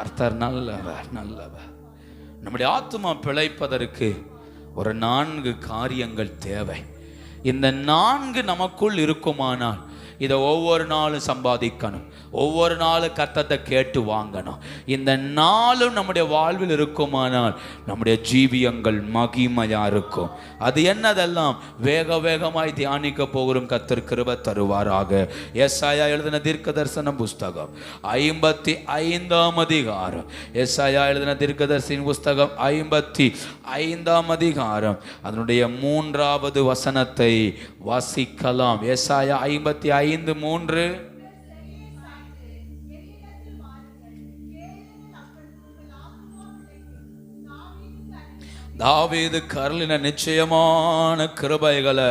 கர்த்தர் நல்லவர் நல்லவர். நம்முடைய ஆத்மா பிழைப்பதற்கு ஒரு நான்கு காரியங்கள் தேவை. இந்த நான்கு நமக்குள் இருக்குமானால் இதை ஒவ்வொரு நாளும் சம்பாதிக்கணும். ஒவ்வொரு நாளும் கத்தத்தை கேட்டு வாங்கணும். இந்த நாளும் நம்முடைய வாழ்வில் இருக்குமானால் நம்முடைய ஜீவியங்கள் மகிமையாக இருக்கும். அது என்னதெல்லாம்? வேக வேகமாய் தியானிக்க போகிறோம். கத்தர் கிருப தருவாராக. எஸ்ஐயா எழுதின தீர்க்க தரிசன புஸ்தகம் ஐம்பத்தி ஐந்தாம் அதிகாரம். எஸ்ஐயா எழுதின தீர்க்கதரிசியின் புஸ்தகம் ஐம்பத்தி ஐந்தாம் அதிகாரம். அதனுடைய மூன்றாவது வசனத்தை வாசிக்கலாம். எஸ்ஐயா ஐம்பத்தி ஐந்து ஐந்து மூன்று. தாவீது கருளின நிச்சயமான கிருபைகளை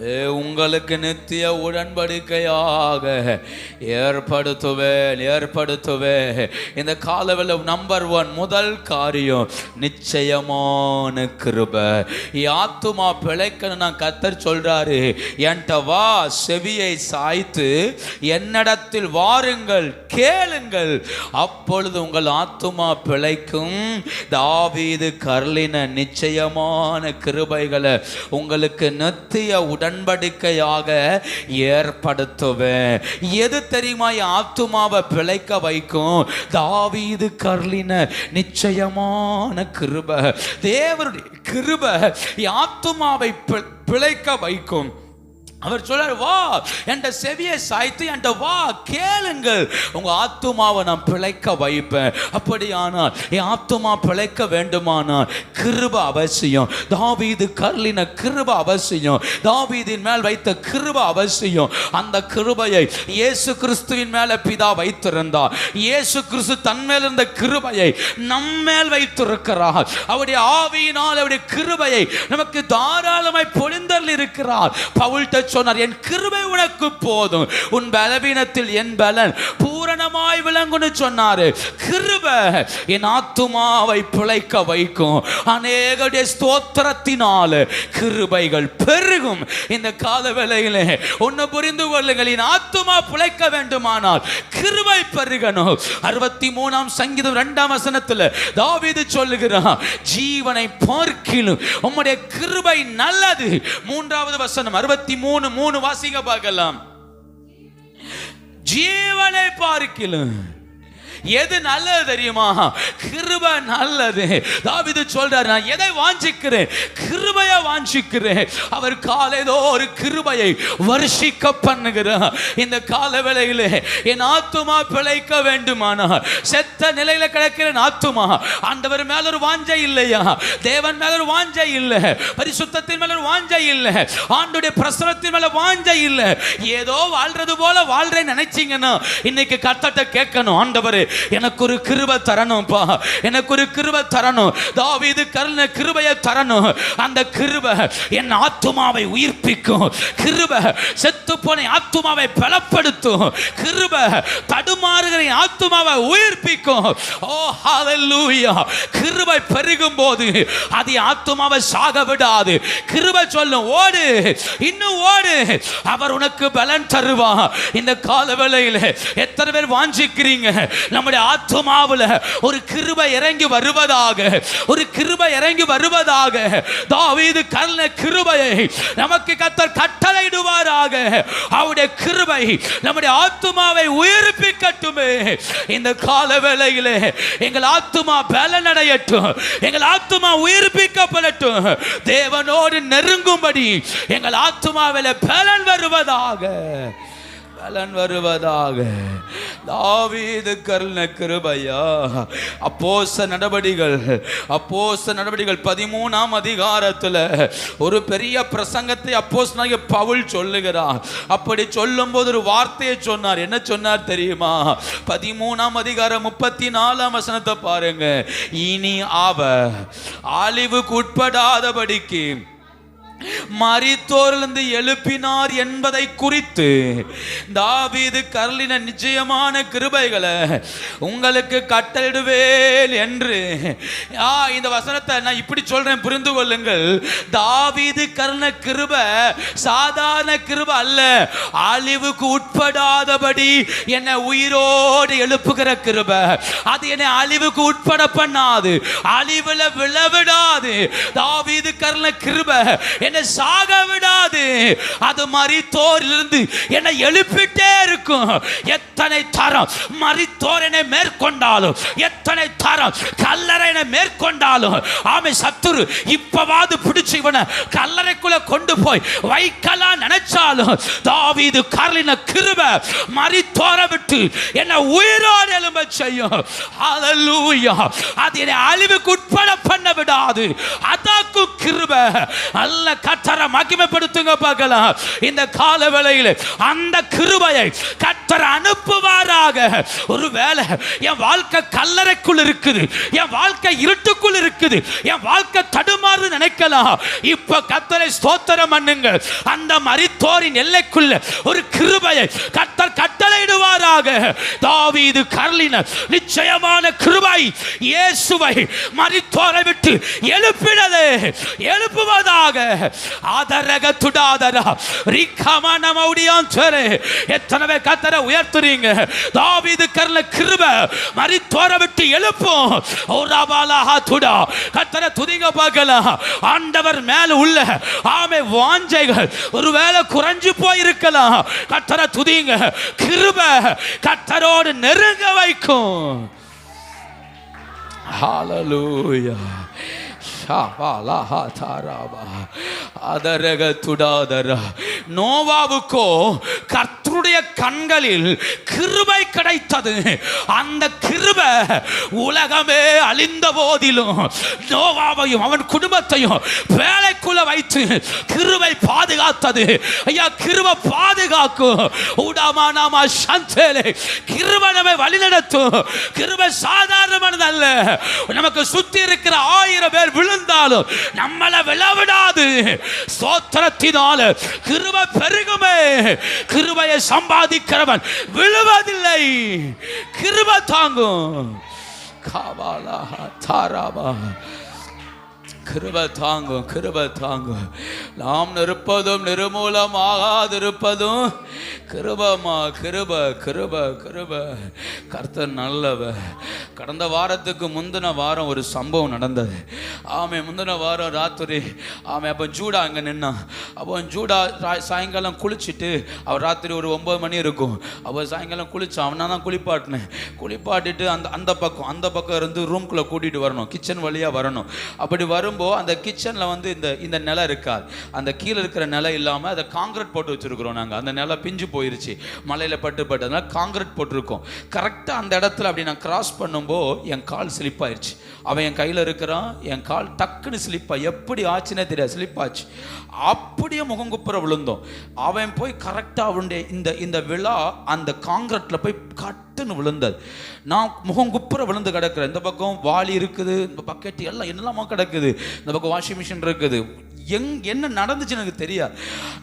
உங்களுக்கு நித்திய உடன்படிக்கையாக ஏற்படுத்துவேன் ஏற்படுத்துவேன். இந்த காலவில் நம்பர் ஒன் முதல் காரியம் நிச்சயமான கிருபை. ஆத்துமா பிழைக்கணும் நான் கத்தர் சொல்றாரு. என்கிட்ட வா செவியை சாய்த்து என்னிடத்தில் வாருங்கள் கேளுங்கள். அப்பொழுது உங்கள் ஆத்துமா பிழைக்கும். தாவீது கர்லின நிச்சயமான கிருபைகளை உங்களுக்கு நித்திய உடன்படிக்கையாக ஏற்படுத்துவேன். எது தெரியுமா? ஆத்துமாவை பிழைக்க வைக்கும். தாவீது கர்லின நிச்சயமான கிருப. தேவருடைய கிருப ஆத்துமாவை பி- பிழைக்க வைக்கும். அவர் சொல்றாரு வா என் செவியை சாய்த்து என் வா கேளுங்கள். உங்க ஆத்துமாவை நான் பிழைக்க வைப்பேன். அப்படியானால் என் ஆத்துமா பிழைக்க வேண்டுமானால் கிருப அவசியம். தாவீது கர்லின கிருப அவசியம். தாவீதின் மேல் வைத்த கிருப அவசியம். அந்த கிருபையை இயேசு கிறிஸ்துவின் மேல பிதா வைத்திருந்தார். இயேசு கிறிஸ்து தன்மேல் இருந்த கிருபையை நம்மேல் வைத்திருக்கிறார். அவருடைய ஆவியினால் அவருடைய கிருபையை நமக்கு தாராளமாய் பொழிந்தல் இருக்கிறார் பவுல்ட்ட சொன்னார் என் கிருபை உனக்கு போதும். உன் பலவீனத்தில் என் பலன் பூரணமாய் விளங்குன்னு சொன்னாரு. கிருபை என் ஆத்துமாவை பிழைக்க வைக்கும். அநேகருடைய ஸ்தோத்திரத்தினால கிருபைகள் பெருகும். இந்த கால வேளையிலே ஒன்னு புரிந்து கொள்ளுங்கள். என் ஆத்துமா பிழைக்க வேண்டுமானால் கிருபை பெருகணும். அறுபத்தி மூணாம் சங்கீதம் ரெண்டாம் வசனத்தில் தாவிது சொல்லுகிறான் ஜீவனை பார்க்கிலும் உம்முடைய கிருபை நல்லது. மூன்றாவது வசனம் அறுபத்தி மூணு மூணு வாசிங்க பார்க்கலாம். ஜீவனை பார்க்கலாம். எது நல்லது தெரியுமா? கிருபை நல்லது. தாவிது சொல்றாரு நான் எதை வாஞ்சிக்கிறேன்? கிருபையை வாஞ்சிக்கிறேன். அவர் காலையிலோ ஒரு கிருபையை வருஷிக்க பண்ணுகிறார். இந்த கால வேளையிலே என் ஆத்துமா பிழைக்க வேண்டுமானா? செத்த நிலையில கிடக்கிறேன் ஆத்துமா? ஆண்டவர் மேல ஒரு வாஞ்சை இல்லையா? தேவன் மேல ஒரு வாஞ்சை இல்லை. பரிசுத்தத்தின் மேல ஒரு வாஞ்சை இல்லை. ஆண்டுடைய பிரசனத்தின் மேல வாஞ்சை இல்லை. ஏதோ வாழ்றது போல வாழ்றேன்னு நினைச்சீங்கன்னா இன்னைக்கு கத்தட்ட கேட்கணும் ஆண்டவரே எனக்கு ஒரு கிருபை தரணும்ப்பா எனக்கு ஒரு கிருப தரணும். தாவீது கருண கிருபையை தரணும். அந்த கிருப என் ஆத்துமாவை உயிர்ப்பிக்கும். கிருப செத்து போன ஆத்துமாவை பலப்படுத்தும். கிருப தடுமாறுகிற ஆத்துமாவை உயிர்ப்பிக்கும். ஓ ஹalleluya. கிருபை பெருகும் போது அது ஆத்துமாவை சாக விடாது. கிருபை சொல்லும் ஓடு இன்னும் ஓடு. அவர் உனக்கு பலன் தருவா இந்த கால வேளையில எத்தனை பேர் வாஞ்சிக்கிறீங்க? நம்முடைய ஆத்மாவில் ஒரு கிருபை இறங்கி வருவதாக ஒரு கிருபை இறங்கி வருவதாக தாவீது கர்ண கிருபையை நமக்கு கத்தர் கட்டளையிடுவாராக. அவருடைய கிருபை நம்முடைய ஆத்துமாவை உயிர்ப்பிக்கட்டுமே. இந்த கால வேளையிலே எங்கள் ஆத்துமா பலனடையட்டும் எங்கள் ஆத்துமா உயிர்ப்பிக்கப்படட்டும். தேவனோடு நெருங்கும்படி எங்கள் ஆத்துமாவில பலன் வருவதாக. பலன் வருவதாக. தாவீது கருண கிருபையா. அப்போச நடவடிகள் அப்போச நடவடிகள் பதிமூணாம் அதிகாரத்துல ஒரு பெரிய பிரசங்கத்தை அப்போஸ் பவுல் சொல்லுகிறார். அப்படி சொல்லும்போது ஒரு வார்த்தையை சொன்னார். என்ன சொன்னார் தெரியுமா? பதிமூணாம் அதிகாரம் முப்பத்தி நாலாம் வசனத்தை பாருங்க. இனி அவ அழிவுக்கு உட்படாதபடிக்கு மறித்தோரிலிருந்து எழுப்பினார் என்பதை குறித்து தாவீது கருளின நிச்சயமான கிருபைகளை உங்களுக்கு கட்டளிடுவேன் என்று. ஆ இந்த வசனத்தை நான் இப்படி சொல்றேன் புரிந்து கொள்ளுங்கள். தாவீது கருண கிருப சாதாரண கிருப அல்ல. அழிவுக்கு உட்படாதபடி என்னை உயிரோடு எழுப்புகிற கிருப. அது என்னை அழிவுக்கு உட்பட பண்ணாது. அழிவுல விழவிடாது. தாவீது கருண கிருப என்னை சாக விடாது. அது மரித்தோரிலிருந்து என்னை எழுப்பிட்டே இருக்கும். எத்தனை தரம் மரித்தோர் என்னை மேற்கொண்டாலும் எத்தனை தரம் கல்லறை என்னை மேற்கொண்டாலும் ஆமை சத்துரு இப்பவாது பிடிச்சு இவனை கல்லறைக்குள்ள கொண்டு போய் வைக்கலாம் நினைச்சாலும் தாவிது கரலின கிருப மரித்தோர விட்டு என்னை உயிரோடு எலும்ப செய்யும். ஹalleluya அது என்னை அழிவுக்கு உட்பட பண்ண விடாது. அதாக்கு கிருப. அல்ல கத்தரை மகிமைப்படுத்துங்க பார்க்கலாம். இந்த கால வேளையில் அந்த கிருபையை கத்தரை அனுப்புவாராக. ஒருவேளை என் வாழ்க்கை கல்லறைக்குள் இருக்குது. என் வாழ்க்கை இருட்டுக்குள் இருக்குது. என் வாழ்க்கை தடுமாறு நினைக்கலாம். இப்ப கத்தரை ஸ்தோத்திரம் பண்ணுங்க அந்த மரித்தோரின் எல்லைக்குள்ள ஒரு கிருபையை கத்தர் கட்டளையிடுவாராக தாவீது கரலின நிச்சயமான கிருபை இயேசுவை மறித்தோரை விட்டு எழுப்பினது. எழுப்புவதாக. ஆதரக துடாதரா. ரிக்கமான மௌடியான் சரி. எத்தனை பேர் கத்தரை உயர்த்துறீங்க. தாவீது கரல கிருப மறித்தோரை விட்டு எழுப்பும். ஓராபாலாஹா துடா. கத்தரை துதிங்க பார்க்கலாம் ஆண்டவர் மேல உள்ள ஆமை வாஞ்சைகள் ஒருவேளை குறைஞ்சு போயிருக்கலாம். கத்தரை துதிங்க. கிருப கத்தரோடு நெருங்க வைக்கும். ஹalleluya. ஷாபாலாஹா தாராபா அதரக துடாதரா. நோவாவுக்கோ கர்த்தருடைய கண்களில் கிருபை கிடைத்தது. அந்த கிருபை உலகமே அழிந்த போதிலும் நோவாவையும் அவன் குடும்பத்தையும் வேலைக்குள்ள வைத்து கிருபை பாதுகாத்தது. ஐயா கிருபை பாதுகாக்கும். உடாமானாமா சந்தேலே கிருபை நம்மை வழிநடத்தும். கிருபை சாதாரணமானதல்ல நமக்கு சுத்தி இருக்கிற ஆயிரம் பேர் விழுந்தாலும் நம்மளை விழவிடாது. சோத்திரத்தினால கிருபை பெருகுமே. கிருபையை சம்பாதிக்கிறவன் விழுவதில்லை. கிருபை தாங்கும். காவாலா தாராவா. கிருபை தாங்கும் கிருபை தாங்கும். நாம் நிற்பதும் நிர்மூலமாகாதிருப்பதும் கிருபமா கிருப கிருப கிருப. கர்த்தர் நல்லவ கடந்த வாரத்துக்கு முந்தின வாரம் ஒரு சம்பவம் நடந்தது. ஆமே முந்தின வாரம் ராத்திரி ஆமே அப்போ ஜூடா அங்கே நின்னான். அப்போ ஜூடா சாயங்காலம் குளிச்சுட்டு அவர் ராத்திரி ஒரு ஒம்பது மணி இருக்கும். அப்போ சாயங்காலம் குளிச்சான் அவனா தான் குளிப்பாட்டினேன். குளிப்பாட்டிட்டு அந்த அந்த பக்கம் அந்த பக்கம் இருந்து ரூம்குள்ளே கூட்டிகிட்டு வரணும். கிச்சன் வழியாக வரணும். அப்படி வரும் வரும்போது அந்த கிச்சனில் வந்து இந்த இந்த நிலை இருக்காது. அந்த கீழே இருக்கிற நிலை இல்லாமல் அதை காங்கிரட் போட்டு வச்சுருக்குறோம் நாங்கள் அந்த நிலை பிஞ்சு போயிருச்சு. மலையில் பட்டு பட்டு. அதனால போட்டிருக்கோம். கரெக்டாக அந்த இடத்துல அப்படி நான் கிராஸ் பண்ணும்போது என் கால் ஸ்லிப் ஆயிடுச்சு அவன் என் கையில் இருக்கிறான். என் கால் டக்குன்னு ஸ்லிப்பா எப்படி ஆச்சுன்னே தெரியாது. ஸ்லிப் ஆச்சு. அப்படியே முகங்குப்புற விழுந்தோம். அவன் போய் கரெக்டாக அவனுடைய இந்த இந்த விழா அந்த காங்கிரட்டில் போய் சட்டுன்னு விழுந்தது. நான் முகம் குப்புற விழுந்து கிடக்குறேன். இந்த பக்கம் வாளி இருக்குது இந்த பக்கெட் எல்லாம் என்னெல்லாமோ கிடக்குது. இந்த பக்கம் வாஷிங் மிஷின் இருக்குது. எங் என்ன நடந்துச்சு எனக்கு தெரியாது.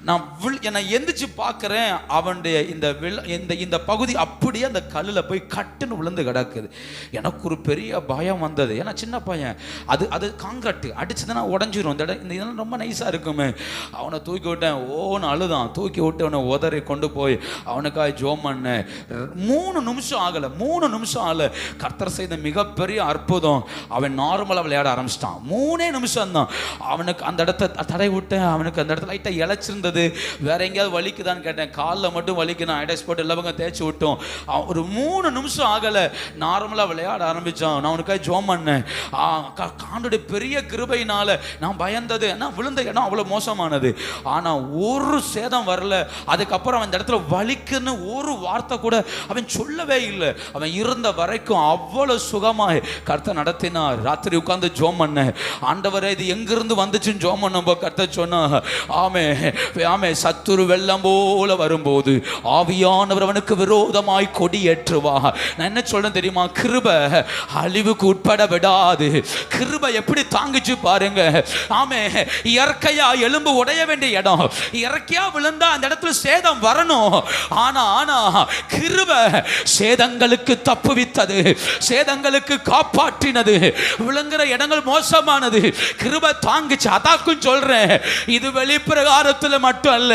நான் வில் என்னை எந்திரிச்சு பார்க்குறேன் அவனுடைய இந்த விழ இந்த இந்த பகுதி அப்படியே அந்த கல்லில் போய் கட்டுன்னு விழுந்து கிடக்குது. எனக்கு ஒரு பெரிய பயம் வந்தது. ஏன்னா சின்ன பையன். அது அது காங்கிரட்டு அடிச்சதுன்னா உடஞ்சிரும். இந்த இடம் இந்த இதெல்லாம் ரொம்ப நைஸாக இருக்குமே. அவனை தூக்கி விட்டேன். ஓன்னு அழுதான். தூக்கி விட்டு அவனை உதறி கொண்டு போய் அவனுக்காக ஜோம் பண்ணேன். மூணு நிமிஷம் ஆகலை. மூணு நிமிஷம் ஆகலை. கர்த்தர் செய்த மிகப்பெரிய அற்புதம். அவன் நார்மலாக விளையாட ஆரம்பிச்சிட்டான். மூணே நிமிஷம் தான் அவனுக்கு அந்த இடத்த தடை விட்டேன். அவனுக்கு அந்த இடத்துல லைட்டாக இழைச்சிருந்தது. வேற எங்கேயாவது வலிக்குதான்னு கேட்டேன். காலில் மட்டும் வலிக்கு. நான் ஐடஸ் போட்டு லவங்க தேய்ச்சி விட்டோம். அவன் ஒரு மூணு நிமிஷம் ஆகலை. நார்மலாக விளையாட ஆரம்பித்தான் நான் அவனுக்காக ஜோம் பண்ணேன். காண்டுடைய பெரிய கிருபையினால நான் பயந்தது. ஏன்னா விழுந்த இடம் அவ்வளோ மோசமானது. ஆனால் ஒரு சேதம் வரல. அதுக்கப்புறம் அவன் இந்த இடத்துல வலிக்குன்னு ஒரு வார்த்தை கூட அவன் சொல்லவே இல்லை. அவன் இருந்த வரைக்கும் அவ்வளவு சுகமாய் கருத்தை நடத்தினார். ராத்திரி உட்கார்ந்து ஜோம் பண்ணேன். ஆண்டவரே இது எங்கிருந்து வந்துச்சுன்னு ஜோம் பண்ணும்போ கத்த சொன்னா ஆமே ஆமே சத்துரு வெள்ளம் போல வரும்போது ஆவியானவர் அவனுக்கு விரோதமாய் கொடி ஏற்றுவா நான் என்ன சொல்றேன் தெரியுமா? கிருப அழிவுக்கு உட்பட விடாது. கிருப எப்படி தாங்குச்சு பாருங்க. ஆமே இயற்கையா எலும்பு உடைய வேண்டிய இடம். இயற்கையா விழுந்தா அந்த இடத்துல சேதம் வரணும். ஆனா ஆனா கிருப சேதங்களுக்கு தப்புவித்தது. சேதங்களுக்கு காப்பாற்றினது. விழுங்குற இடங்கள் மோசமானது. கிருப தாங்குச்சு. அதாக்கும் சொல்றேன். இது வெளிப்பிரகாரத்தில் மட்டும் அல்ல.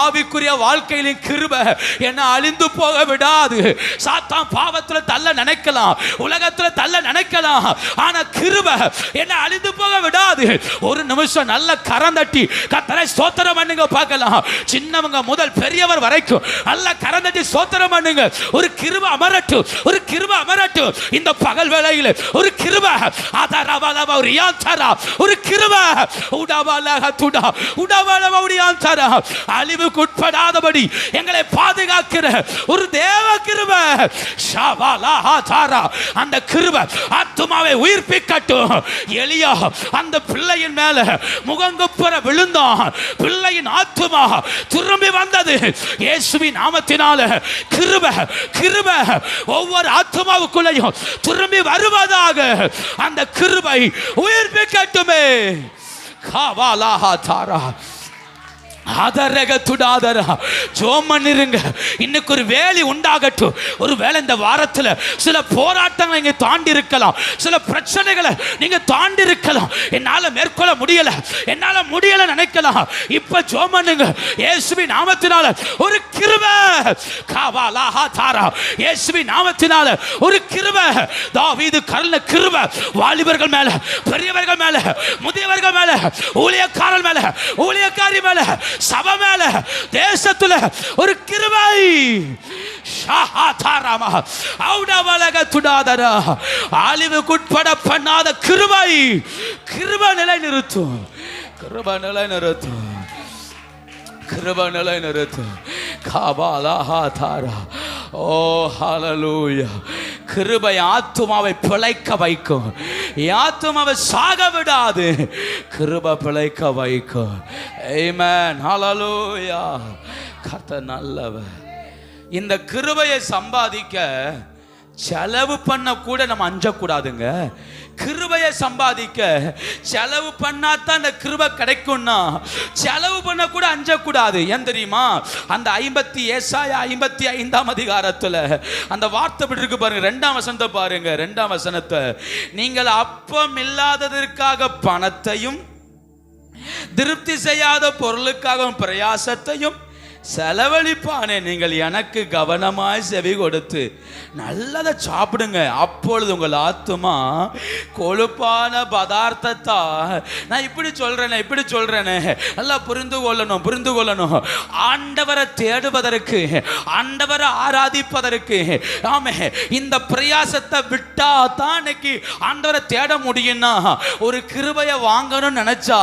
ஆவிக்குரிய வாழ்க்கையிலும் கிருப என்ன அழிந்து போக விடாது. சாத்தான் பாவத்துல தள்ள நினைக்கலாம். உலகத்துல தள்ள நினைக்கலாம். ஆனா கிருப என்ன அழிந்து போக விடாது. ஒரு நிமிஷம் நல்ல கரம் தட்டி கத்தரை சோத்திரம் பண்ணுங்க பார்க்கலாம். சின்னவங்க முதல் பெரியவர் வரைக்கும் நல்ல கரம் தட்டி பண்ணுங்க. ஒரு கிருப அமரட்டும் ஒரு கிருப அமரட்டும் இந்த பகல் வேளையில் ஒரு கிருப. அதரவலவ ஒரு ஒரு கிருப. உடா அழிவுக்குட்படாதபடி எங்களை பாதுகாக்கிற ஒரு தேவ கிருப. அந்த கிருப ஆத்துமாவை உயிர்ப்பிக்கட்டும். எளியா அந்த பிள்ளையின் மேல முகங்குப்புற விழுந்தான். பிள்ளையின் ஆத்துமா திரும்பி வந்தது. இயேசுவின் நாமத்தினால கிருப கிருப ஒவ்வொரு ஆத்துமாவுக்குள்ளேயும் திரும்பி வருவதாக அந்த கிருபை உயிர்ப்பிக்கட்டுமே. காவாலாஹா தாரா ஆதரக துடாதரா ஜோம் இன்னைக்கு ஒரு வேலி உண்டாகட்டும். ஒரு வேலை இந்த வாரத்தில் சில போராட்டங்களை நீங்கள் தாண்டி இருக்கலாம் சில பிரச்சனைகளை நீங்கள் தாண்டி இருக்கலாம் என்னால் மேற்கொள்ள முடியலை. என்னால் முடியலை நினைக்கலாம். இப்போ ஜோம் இயேசுவி நாமத்தினால ஒரு கிருவ காவாலாஹா தாரா. இயேசுவி நாமத்தினால ஒரு கிருவ தாவீது கருண கிருவ வாலிபர்கள் மேலே பெரியவர்கள் மேலே முதியவர்கள் மேலே ஊழியக்காரர் மேலே ஊழியக்காரி மேலே சபை மேல தேசத்துல ஒரு கிருபை. ஷாஹாதாராமா அழிவுக்குட்பட பண்ணாத கிருபை. கிருப நிலை நிறுத்தும் கிருப நிலை நிறுத்தும் கிருப நிலை நிறுத்தும் காபாலா தாரா ஓ ஹலலூயா கிருபை ஆத்துமாவை பிழைக்க வைக்கும். ஆத்துமாவை சாக விடாது. கிருபை பிழைக்க வைக்கும். ஏமேன் ஹலலூயா கதை நல்லவர். இந்த கிருபையை சம்பாதிக்க செலவு பண்ண கூட நம்ம அஞ்சக்கூடாதுங்க. கிருபையை சம்பாதிக்க. செலவு பண்ணாதான் அந்த கிருபை கிடைக்கும்னா செலவு பண்ண கூட அஞ்சக்கூடாது. ஏன் தெரியுமா? அந்த ஐம்பத்தி ஏசாய ஐம்பத்தி ஐந்தாம் அதிகாரத்தில் அந்த வார்த்தை இப்படி இருக்கு பாருங்க. ரெண்டாம் வசனத்தை பாருங்க. ரெண்டாம் வசனத்தை நீங்கள் அப்பம் இல்லாததற்காக பணத்தையும் திருப்தி செய்யாத பொருளுக்காகவும் பிரயாசத்தையும் செலவழிப்பானே. நீங்கள் எனக்கு கவனமாய் செவி கொடுத்து நல்லதை சாப்பிடுங்க. அப்பொழுது உங்கள் ஆத்துமா கொழுப்பான பதார்த்தத்தா நான் இப்படி சொல்றேனே இப்படி சொல்றேனே நல்லா புரிந்து கொள்ளணும் புரிந்து கொள்ளணும். ஆண்டவரை தேடுவதற்கு ஆண்டவரை ஆராதிப்பதற்கு ஆமே இந்த பிரயாசத்தை விட்டா தான் இன்னைக்கு ஆண்டவரை தேட முடியும்னா ஒரு கிருபையை வாங்கணும்னு நினைச்சா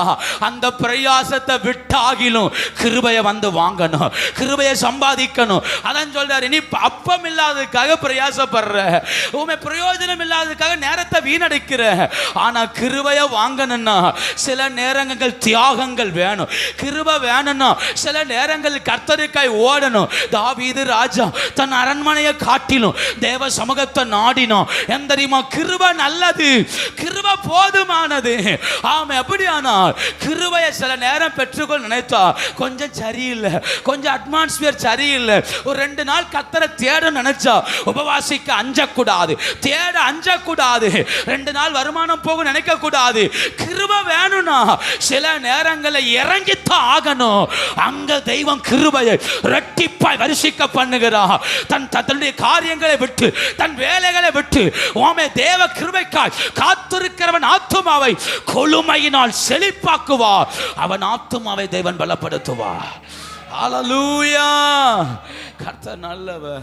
அந்த பிரயாசத்தை விட்டாகிலும் கிருபையை வந்து வாங்கணும். கிருபையை சம்பாதிக்கணும். அதான் சொல்றாரு நீ அப்பம் இல்லாததுக்காக பிரயாசப்படுற. உண்மை பிரயோஜனம் இல்லாததுக்காக நேரத்தை வீணடிக்கிற. ஆனா கிருபையை வாங்கணும்னா சில நேரங்கள் தியாகங்கள் வேணும். கிருபை வேணும்னா சில நேரங்கள் கர்த்தருக்காய் ஓடணும். தாவீது ராஜா தன் அரண்மனையை காட்டிலும் தேவ சமூகத்தை நாடினோம் என் தெரியுமா? கிருப நல்லது. கிருப போதுமானது. ஆமா எப்படியானா கிருபையை சில நேரம் பெற்றுக்கொள் நினைத்தா கொஞ்சம் சரியில்லை. கொஞ்சம் அட்மாஸ்பியர் சரியில்லை. ஒரு ரெண்டு நாள் கத்தரை தேட நினைச்சா உபவாசிக்க அஞ்சக்கூடாது. தேட அஞ்சக்கூடாது. ரெண்டு நாள் வருமானம் போக நினைக்க கூடாது வேணும்னா சில நேரங்களில் இறங்கித்தான் ஆகணும். அங்க தெய்வம் கிருபையை ரெட்டிப்பாய் வரிசிக்க பண்ணுகிறா. தன் தன்னுடைய காரியங்களை விட்டு தன் வேலைகளை விட்டு ஓமே தேவ கிருபைக்காய் காத்திருக்கிறவன் ஆத்துமாவை கொழுமையினால் செழிப்பாக்குவா அவன் ஆத்துமாவை தேவன் பலப்படுத்துவா ஹலலூயா கர்த்தர் நல்லவர்.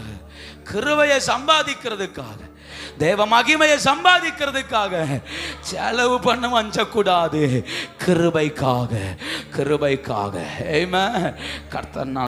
கிருவையை சம்பாதிக்கிறதுக்காக தேவ மகிமையை சம்பாதிக்கிறதுக்காக செலவு பண்ண வஞ்சக்கூடாது. கிருபைக்காக கிருபைக்காக. ஏமா கர்த்தர் நல்ல-